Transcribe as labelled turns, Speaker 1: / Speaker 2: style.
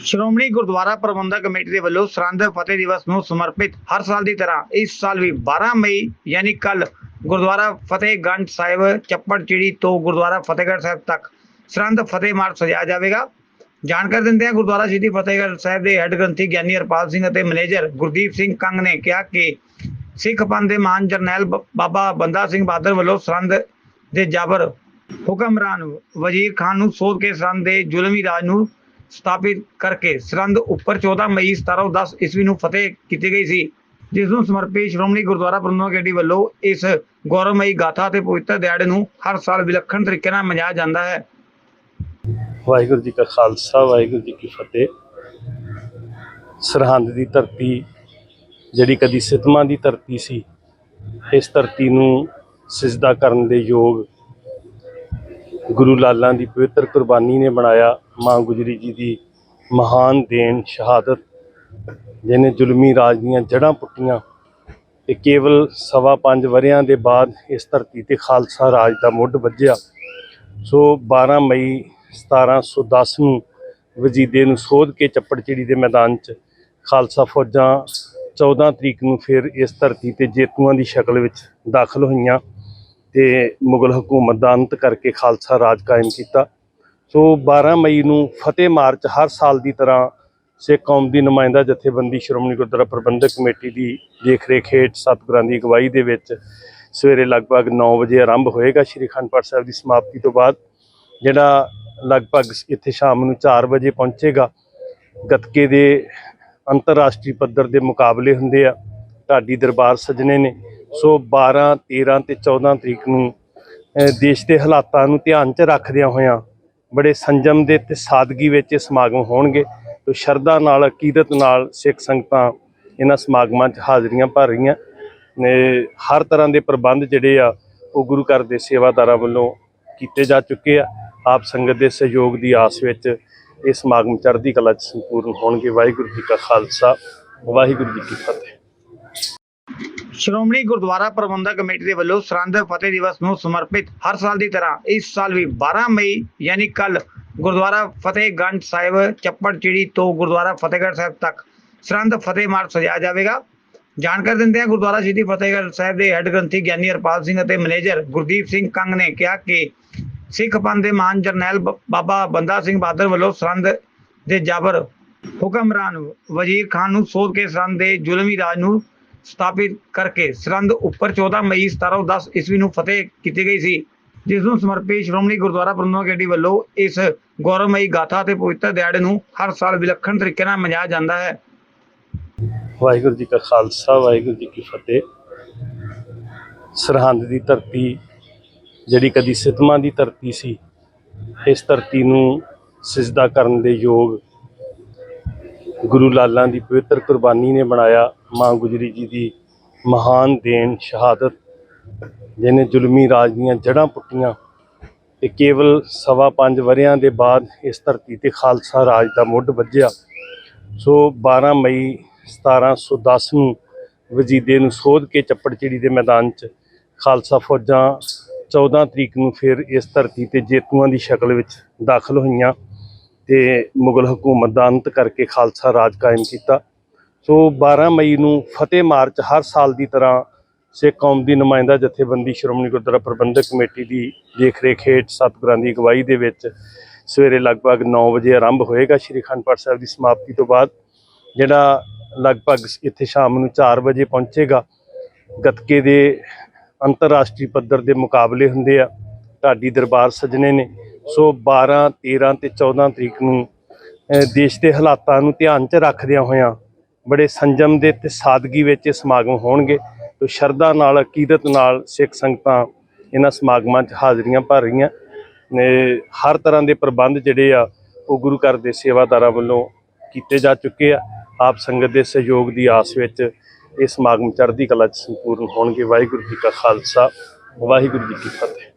Speaker 1: ਸ਼੍ਰੋਮਣੀ ਗੁਰਦੁਆਰਾ ਪ੍ਰਬੰਧਕ committee ਦੇ ਵੱਲੋਂ ਸਰਹੰਦ ਫਤਿਹ ਦਿਵਸ ਨੂੰ ਸਮਰਪਿਤ ਹਰ ਸਾਲ ਦੀ ਤਰ੍ਹਾਂ ਇਸ ਸਾਲ ਵੀ 12 ਮਈ, ਯਾਨੀ ਕੱਲ ਗੁਰਦੁਆਰਾ ਫਤਿਹਗੰਜ ਸਾਹਿਬ ਚੱਪੜਚਿੜੀ ਤੋਂ ਗੁਰਦੁਆਰਾ ਫਤਿਹਗੜ੍ਹ ਸਾਹਿਬ ਤੱਕ ਸਰਹੰਦ ਫਤਿਹ ਮਾਰਚ ਸਜਾਇਆ ਜਾਵੇਗਾ। ਜਾਣਕਾਰੀ ਦਿੰਦੇ ਹਾਂ ਗੁਰਦੁਆਰਾ ਸ਼੍ਰੀ ਫਤਿਹਗੜ੍ਹ ਸਾਹਿਬ ਦੇ ਹੈੱਡ ਗ੍ਰੰਥੀ ਗਿਆਨੀ ਹਰਪਾਲ ਸਿੰਘ ਅਤੇ ਮੈਨੇਜਰ ਗੁਰਦੀਪ ਸਿੰਘ ਕੰਗ ਨੇ ਕਿਹਾ ਕਿ ਸਿੱਖ ਪੰਥ ਦੇ ਮਹਾਨ ਜਰਨੈਲ ਬਾਬਾ ਬੰਦਾ ਸਿੰਘ ਬਹਾਦਰ ਵੱਲੋਂ ਸਰਹੰਦ ਦੇ ਜਾਬਰ ਹੁਕਮਰਾਨ ਵਜ਼ੀਰ ਖਾਨ ਨੂੰ ਸੋਧ ਕੇ ਸਰਹੰਦ ਦੇ ਜ਼ੁਲਮੀ ਰਾਜ ਨੂੰ ਸਥਾਪਿਤ ਕਰਕੇ ਸਰਹੰਦ ਉੱਪਰ 14 ਮਈ 1710 ਈਸਵੀ ਨੂੰ ਫਤਿਹ ਕੀਤੀ ਗਈ ਸੀ। ਜਿਸ ਨੂੰ ਸਮਰਪਿਤ ਸ਼੍ਰੋਮਣੀ ਗੁਰਦੁਆਰਾ ਪ੍ਰਬੰਧਕ ਕਮੇਟੀ ਵੱਲੋਂ ਇਸ ਗੌਰਵਮਈ ਗਾਥਾ ਤੇ ਪਵਿੱਤਰ ਦਿਹਾੜੇ ਨੂੰ ਹਰ ਸਾਲ ਵਿਲੱਖਣ ਤਰੀਕੇ ਨਾਲ ਮਨਾਇਆ ਜਾਂਦਾ ਹੈ।
Speaker 2: ਵਾਹਿਗੁਰੂ ਜੀ ਕਾ ਖਾਲਸਾ, ਵਾਹਿਗੁਰੂ ਜੀ ਕੀ ਫਤਿਹ। ਸਰਹੰਦ ਦੀ ਧਰਤੀ ਜਿਹੜੀ ਕਦੀ ਸਿਤਮਾਂ ਦੀ ਧਰਤੀ ਸੀ, ਇਸ ਧਰਤੀ ਨੂੰ ਸਜਦਾ ਕਰਨ ਦੇ ਯੋਗ ਗੁਰੂ ਲਾਲਾਂ ਦੀ ਪਵਿੱਤਰ ਕੁਰਬਾਨੀ ਨੇ ਬਣਾਇਆ। ਮਾਂ ਗੁਜਰੀ ਜੀ ਦੀ ਮਹਾਨ ਦੇਣ, ਸ਼ਹਾਦਤ, ਜਿਹਨੇ ਜ਼ੁਲਮੀ ਰਾਜ ਦੀਆਂ ਜੜ੍ਹਾਂ ਪੁੱਟੀਆਂ ਤੇ ਕੇਵਲ ਸਵਾ ਪੰਜ ਵਰਿਆਂ ਦੇ ਬਾਅਦ ਇਸ ਧਰਤੀ ਤੇ ਖਾਲਸਾ ਰਾਜ ਦਾ ਮੁੱਢ ਵੱਜਿਆ। ਸੋ 12 ਮਈ 1710 ਨੂੰ ਵਜੀਦੇ ਨੂੰ ਸੋਧ ਕੇ ਚੱਪੜਚਿੜੀ ਦੇ ਮੈਦਾਨ 'ਚ ਖਾਲਸਾ ਫੌਜਾਂ 14 ਤਰੀਕ ਨੂੰ ਫਿਰ ਇਸ ਧਰਤੀ ਤੇ ਜੇਤੂਆਂ ਦੀ ਸ਼ਕਲ ਵਿੱਚ ਦਾਖਲ ਹੋਈਆਂ ਤੇ ਮੁਗਲ ਹਕੂਮਤ ਦਾ ਅੰਤ ਕਰਕੇ ਖਾਲਸਾ ਰਾਜ ਕਾਇਮ ਕੀਤਾ। ਸੋ 12 ਮਈ ਨੂੰ ਫਤਿਹ ਮਾਰਚ ਹਰ ਸਾਲ ਦੀ ਤਰ੍ਹਾਂ ਸਿੱਖ ਕੌਮ ਦੀ ਨੁਮਾਇੰਦਾ ਜਥੇਬੰਦੀ ਸ਼੍ਰੋਮਣੀ ਗੁਰਦੁਆਰਾ ਪ੍ਰਬੰਧਕ ਕਮੇਟੀ ਦੀ ਦੇਖਰੇਖ ਹੇਠ ਸਤਿਗੁਰਾਂ ਦੀ ਅਗਵਾਈ ਦੇ ਵਿੱਚ ਸਵੇਰੇ ਲਗਭਗ 9 ਵਜੇ ਆਰੰਭ ਹੋਏਗਾ ਸ਼੍ਰੀ ਅਖੰਡ ਪਾਠ ਸਾਹਿਬ ਦੀ ਸਮਾਪਤੀ ਤੋਂ ਬਾਅਦ, ਜਿਹੜਾ ਲਗਭਗ ਇੱਥੇ ਸ਼ਾਮ ਨੂੰ 4 ਵਜੇ ਪਹੁੰਚੇਗਾ। ਗੱਤਕੇ ਦੇ ਅੰਤਰਰਾਸ਼ਟਰੀ ਪੱਧਰ ਦੇ ਮੁਕਾਬਲੇ ਹੁੰਦੇ ਆ, ਢਾਡੀ ਦਰਬਾਰ ਸਜਣੇ ਨੇ। ਸੋ 12 13 ਤੇ 14 ਤਰੀਕ ਨੂੰ ਦੇਸ਼ ਦੇ ਹਾਲਾਤਾਂ ਨੂੰ ਧਿਆਨ 'ਚ ਰੱਖਦਿਆਂ ਹੋਇਆਂ ਬੜੇ ਸੰਜਮ ਦੇ ਤੇ ਸਾਦਗੀ ਵਿੱਚ ਇਹ ਸਮਾਗਮ ਹੋਣਗੇ। ਤੇ ਸ਼ਰਧਾ ਨਾਲ ਅਕੀਦਤ ਨਾਲ ਸਿੱਖ ਸੰਗਤਾਂ ਇਹਨਾਂ ਸਮਾਗਮਾਂ 'ਚ ਹਾਜ਼ਰੀਆਂ ਭਰ ਰਹੀਆਂ ਨੇ। ਹਰ ਤਰ੍ਹਾਂ ਦੇ ਪ੍ਰਬੰਧ ਜਿਹੜੇ ਆ, ਉਹ ਗੁਰੂ ਘਰ ਦੇ ਸੇਵਾਦਾਰਾਂ ਵੱਲੋਂ ਕੀਤੇ ਜਾ ਚੁੱਕੇ ਆ। ਆਪ ਸੰਗਤ ਦੇ ਸਹਿਯੋਗ ਦੀ ਆਸ ਵਿੱਚ ਇਹ ਸਮਾਗਮ ਚੜ੍ਹਦੀ ਕਲਾ 'ਚ ਸੰਪੂਰਨ ਹੋਣਗੇ। ਵਾਹਿਗੁਰੂ ਜੀ ਕਾ ਖਾਲਸਾ, ਵਾਹਿਗੁਰੂ ਜੀ ਕੀ ਫਤਿਹ।
Speaker 1: ਸ਼੍ਰੋਮਣੀ ਗੁਰਦੁਆਰਾ ਪ੍ਰਬੰਧਕ ਕਮੇਟੀ ਦੇ ਵੱਲੋਂ ਸਰਹੰਦ ਫਤਿਹ ਦਿਵਸ ਨੂੰ ਸਮਰਪਿਤ ਹਰ ਸਾਲ ਦੀ ਤਰ੍ਹਾਂ ਇਸ ਸਾਲ ਵੀ 12 ਮਈ, ਯਾਨੀ ਕੱਲ ਗੁਰਦੁਆਰਾ ਫਤਿਹਗੰਜ ਸਾਹਿਬ ਚੱਪੜਚਿੜੀ ਤੋਂ ਗੁਰਦੁਆਰਾ ਫਤਿਹਗੜ੍ਹ ਸਾਹਿਬ ਤੱਕ ਸਰਹੰਦ ਫਤਿਹ ਮਾਰਚ ਸਜਾਇਆ ਜਾਵੇਗਾ। ਜਾਣਕਾਰੀ ਦਿੰਦੇ ਹਾਂ ਗੁਰਦੁਆਰਾ ਸ਼੍ਰੀ ਫਤਿਹਗੜ੍ਹ ਸਾਹਿਬ ਦੇ ਹੈੱਡ ਗ੍ਰੰਥੀ ਗਿਆਨੀ ਹਰਪਾਲ ਸਿੰਘ ਅਤੇ ਮੈਨੇਜਰ ਗੁਰਦੀਪ ਸਿੰਘ ਕੰਗ ਨੇ ਕਿਹਾ ਕਿ ਸਿੱਖ ਪੰਥ ਦੇ ਮਹਾਨ ਜਰਨੈਲ ਬਾਬਾ ਬੰਦਾ ਸਿੰਘ ਬਹਾਦਰ ਵੱਲੋਂ ਸਰਹੰਦ ਦੇ ਜਾਬਰ ਹੁਕਮਰਾਨ ਵਜ਼ੀਰ ਖਾਨ ਨੂੰ ਸੋਧ ਕੇ ਸਰਹੰਦ ਦੇ ਜ਼ੁਲਮੀ ਰਾਜ ਨੂੰ ਸਥਾਪਿਤ ਕਰਕੇ ਸਰਹੰਦ ਉੱਪਰ 14 ਮਈ 1710 ਈਸਵੀ ਨੂੰ ਫਤਿਹ ਕੀਤੀ ਗਈ ਸੀ। ਜਿਸ ਨੂੰ ਸਮਰਪਿਤ ਸ਼੍ਰੋਮਣੀ ਗੁਰਦੁਆਰਾ ਪ੍ਰਬੰਧਕ ਕਮੇਟੀ ਵੱਲੋਂ ਇਸ ਗੌਰਵਮਈ ਗਾਥਾ ਤੇ ਪਵਿੱਤਰ ਦਿਹਾੜੇ ਨੂੰ ਹਰ ਸਾਲ ਵਿਲੱਖਣ ਤਰੀਕੇ ਨਾਲ ਮਨਾਇਆ ਜਾਂਦਾ ਹੈ।
Speaker 2: ਵਾਹਿਗੁਰੂ ਜੀ ਕਾ ਖਾਲਸਾ, ਵਾਹਿਗੁਰੂ ਜੀ ਕੀ ਫਤਿਹ। ਸਰਹੰਦ ਦੀ ਧਰਤੀ ਜਿਹੜੀ ਕਦੀ ਸਿਤਮਾਂ ਦੀ ਧਰਤੀ ਸੀ, ਇਸ ਧਰਤੀ ਨੂੰ ਸਿਜਦਾ ਕਰਨ ਦੇ ਯੋਗ ਗੁਰੂ ਲਾਲਾਂ ਦੀ ਪਵਿੱਤਰ ਕੁਰਬਾਨੀ ਨੇ ਬਣਾਇਆ ਮਾਂ ਗੁਜਰੀ ਜੀ ਦੀ ਮਹਾਨ ਦੇਣ, ਸ਼ਹਾਦਤ, ਜਿਹਨੇ ਜ਼ੁਲਮੀ ਰਾਜ ਦੀਆਂ ਜੜ੍ਹਾਂ ਪੁੱਟੀਆਂ ਤੇ ਕੇਵਲ ਸਵਾ ਪੰਜ ਵਰਿਆਂ ਦੇ ਬਾਅਦ ਇਸ ਧਰਤੀ ਤੇ ਖਾਲਸਾ ਰਾਜ ਦਾ ਮੁੱਢ ਵੱਜਿਆ। ਸੋ 12 ਮਈ 1710 ਨੂੰ ਵਜੀਦੇ ਨੂੰ ਸੋਧ ਕੇ ਚੱਪੜਚਿੜੀ ਦੇ ਮੈਦਾਨ 'ਚ ਖਾਲਸਾ ਫੌਜਾਂ 14 ਤਰੀਕ ਨੂੰ ਫਿਰ ਇਸ ਧਰਤੀ ਤੇ ਜੇਤੂਆਂ ਦੀ ਸ਼ਕਲ ਵਿੱਚ ਦਾਖਲ ਹੋਈਆਂ। ਤੇ ਮੁਗਲ ਹਕੂਮਤ ਦਾ ਅੰਤ ਕਰਕੇ ਖਾਲਸਾ ਰਾਜ ਕਾਇਮ ਕੀਤਾ। ਸੋ 12 ਮਈ ਨੂੰ ਫਤਿਹ ਮਾਰਚ ਹਰ ਸਾਲ ਦੀ ਤਰ੍ਹਾਂ ਸਿੱਖ ਕੌਮ ਦੀ ਨੁਮਾਇੰਦਾ ਜਥੇਬੰਦੀ ਸ਼੍ਰੋਮਣੀ ਗੁਰਦੁਆਰਾ ਪ੍ਰਬੰਧਕ ਕਮੇਟੀ ਦੀ ਦੇਖਰੇਖ ਹੇਠ ਸਤਿਗੁਰਾਂ ਦੀ ਅਗਵਾਈ ਦੇ ਵਿੱਚ ਸਵੇਰੇ ਲਗਭਗ 9 ਵਜੇ ਆਰੰਭ ਹੋਏਗਾ ਸ਼੍ਰੀ ਅਖੰਡ ਪਾਠ ਸਾਹਿਬ ਦੀ ਸਮਾਪਤੀ ਤੋਂ ਬਾਅਦ, ਜਿਹੜਾ ਲਗਭਗ ਇੱਥੇ ਸ਼ਾਮ ਨੂੰ 4 ਵਜੇ ਪਹੁੰਚੇਗਾ। ਗੱਤਕੇ ਦੇ ਅੰਤਰਰਾਸ਼ਟਰੀ ਪੱਧਰ ਦੇ ਮੁਕਾਬਲੇ ਹੁੰਦੇ ਆ। ਢਾਡੀ ਦਰਬਾਰ ਸਜਣੇ ਨੇ ਸੋ 12 13 ਤੇ 14 ਤਰੀਕ ਨੂੰ ਦੇਸ਼ ਦੇ ਹਾਲਾਤਾਂ ਨੂੰ ਧਿਆਨ 'ਚ ਰੱਖਦਿਆਂ ਹੋਇਆਂ ਬੜੇ ਸੰਜਮ ਦੇ ਤੇ ਸਾਦਗੀ ਵਿੱਚ ਇਹ ਸਮਾਗਮ ਹੋਣਗੇ। ਤੇ ਸ਼ਰਧਾ ਨਾਲ ਅਕੀਦਤ ਨਾਲ ਸਿੱਖ ਸੰਗਤਾਂ ਇਹਨਾਂ ਸਮਾਗਮਾਂ 'ਚ ਹਾਜ਼ਰੀਆਂ ਭਰ ਰਹੀਆਂ। ਨੇ ਹਰ ਤਰ੍ਹਾਂ ਦੇ ਪ੍ਰਬੰਧ ਜਿਹੜੇ ਆ, ਉਹ ਗੁਰੂ ਘਰ ਦੇ ਸੇਵਾਦਾਰਾਂ ਵੱਲੋਂ ਕੀਤੇ ਜਾ ਚੁੱਕੇ ਆ। ਆਪ ਸੰਗਤ ਦੇ ਸਹਿਯੋਗ ਦੀ ਆਸ ਵਿੱਚ ਇਹ ਸਮਾਗਮ ਚੜ੍ਹਦੀ ਕਲਾ 'ਚ ਸੰਪੂਰਨ ਹੋਣਗੇ। ਵਾਹਿਗੁਰੂ ਜੀ ਕਾ ਖਾਲਸਾ, ਵਾਹਿਗੁਰੂ ਜੀ ਕੀ ਫਤਿਹ।